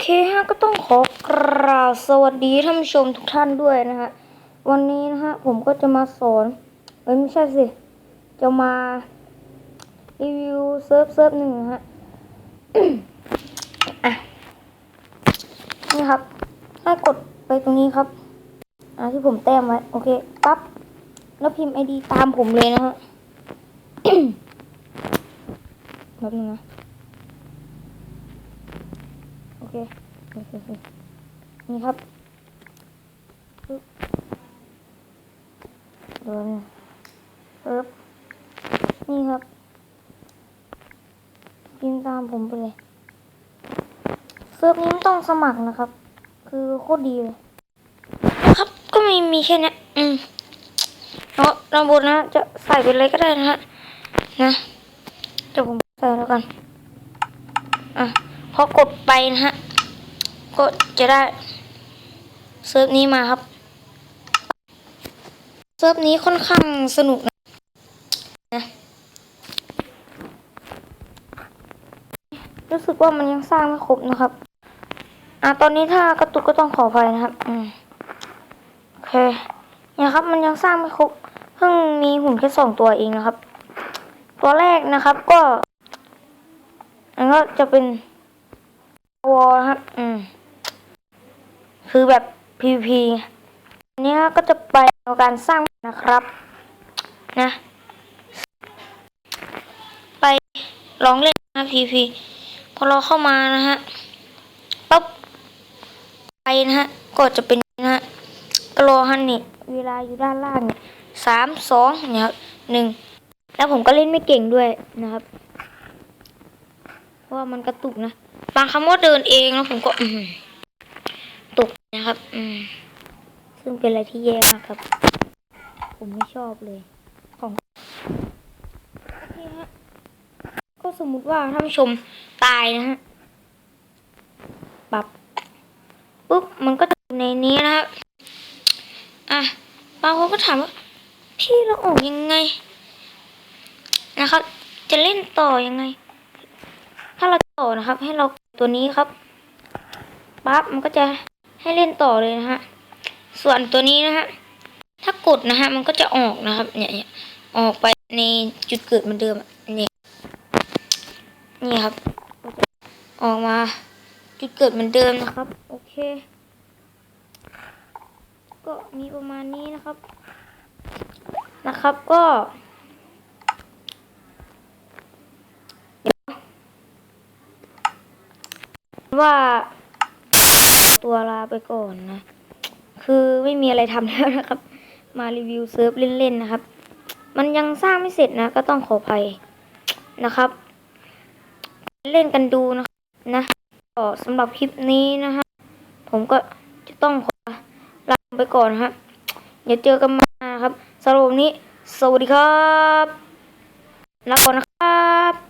เคฮะก็ต้องขอกราบสวัสดีท่านผู้ชมทุกท่านด้วยนะฮะวันนี้นะฮะผมก็จะมาสอนเอ้ยไม่ใช่สิ จะมารีวิวเซิร์ฟเซิร์ฟหนึ่งนะฮะอะนี่ครับ ให้กดไปตรงนี้ครับ อ่าที่ผมแต้มไว้โอเคปั๊บแล้วพิมพ์ไอดีตามผมเลยนะฮะแป๊บนึงนะ เคนี่ครับโดนปึ๊บนี่ครับพิมพ์ตามผมไปเลยเซิร์ฟนี้ไม่ต้องสมัครนะครับ คือโคตรดีเลย ครับก็มีมีแค่นี้อืมเนาะระบบนะ จะใส่ไปเลยก็ได้นะฮะนะเดี๋ยวผมใส่แล้วกันอะ พอกดไปนะฮะก็จะได้เซิร์ฟนี้มาครับ เซิร์ฟนี้ค่อนข้างสนุกนะนะรู้สึกว่ามันยังสร้างไม่ครบนะครับ อะตอนนี้ถ้ากระตุกก็ต้องขออภัยนะครับ อืมโอเคเนี่ยครับ มันยังสร้างไม่ครบ เพิ่งมีหุ่นแค่สองตัวเองนะครับ ตัวแรกนะครับก็ อันก็จะเป็น วอลนะครับ อืม คือแบบ PVP อันนี้ก็จะไปในการสร้างนะครับ นะ ไปลองเล่นนะ PVP พอเราเข้ามานะฮะปั๊บไปนะฮะ ก็จะเป็นนะฮะกรอฮันนี่เวลาอยู่ด้านล่างเนี่ยสามสองเนี่ยครับหนึ่งแล้วผมก็เล่นไม่เก่งด้วยนะครับ เพราะว่ามันกระตุกนะ บางคำว่าเดินเองแล้วผมก็ตกนะครับ อืม ซึ่งเป็นอะไรที่แย่มากครับ ผมไม่ชอบเลยของโอเคฮะก็สมมุติว่าท่านผู้ชมตายนะฮะปรับปุ๊บมันก็จะอยู่ในนี้นะครับอะบางคนก็ถามว่า พี่เราออกยังไง นะครับ จะเล่นต่อยังไง ถ้าเราต่อนะครับ ให้เรา ตัวนี้ครับปั๊บมันก็จะให้เล่นต่อเลยนะฮะส่วนตัวนี้นะฮะถ้ากดนะฮะมันก็จะออกนะครับ เนี่ยเนี่ยออกไปในจุดเกิดเหมือนเดิมอะนี่นี่ครับ ออกมาจุดเกิดเหมือนเดิมนะครับ โอเค ก็มีประมาณนี้นะครับ นะครับก็ ว่า ตัวลาไปก่อนนะ คือไม่มีอะไรทำแล้วนะครับ มารีวิวเซิร์ฟเล่นๆนะครับ มันยังสร้างไม่เสร็จนะ ก็ต้องขออภัยนะครับ เล่นกันดูนะนะก็สำหรับคลิปนี้นะฮะผมก็จะต้องขอลาไปก่อนฮะเดี๋ยวเจอกันมาครับสำหรับวันนี้ สวัสดีครับลาก่อนนะครับ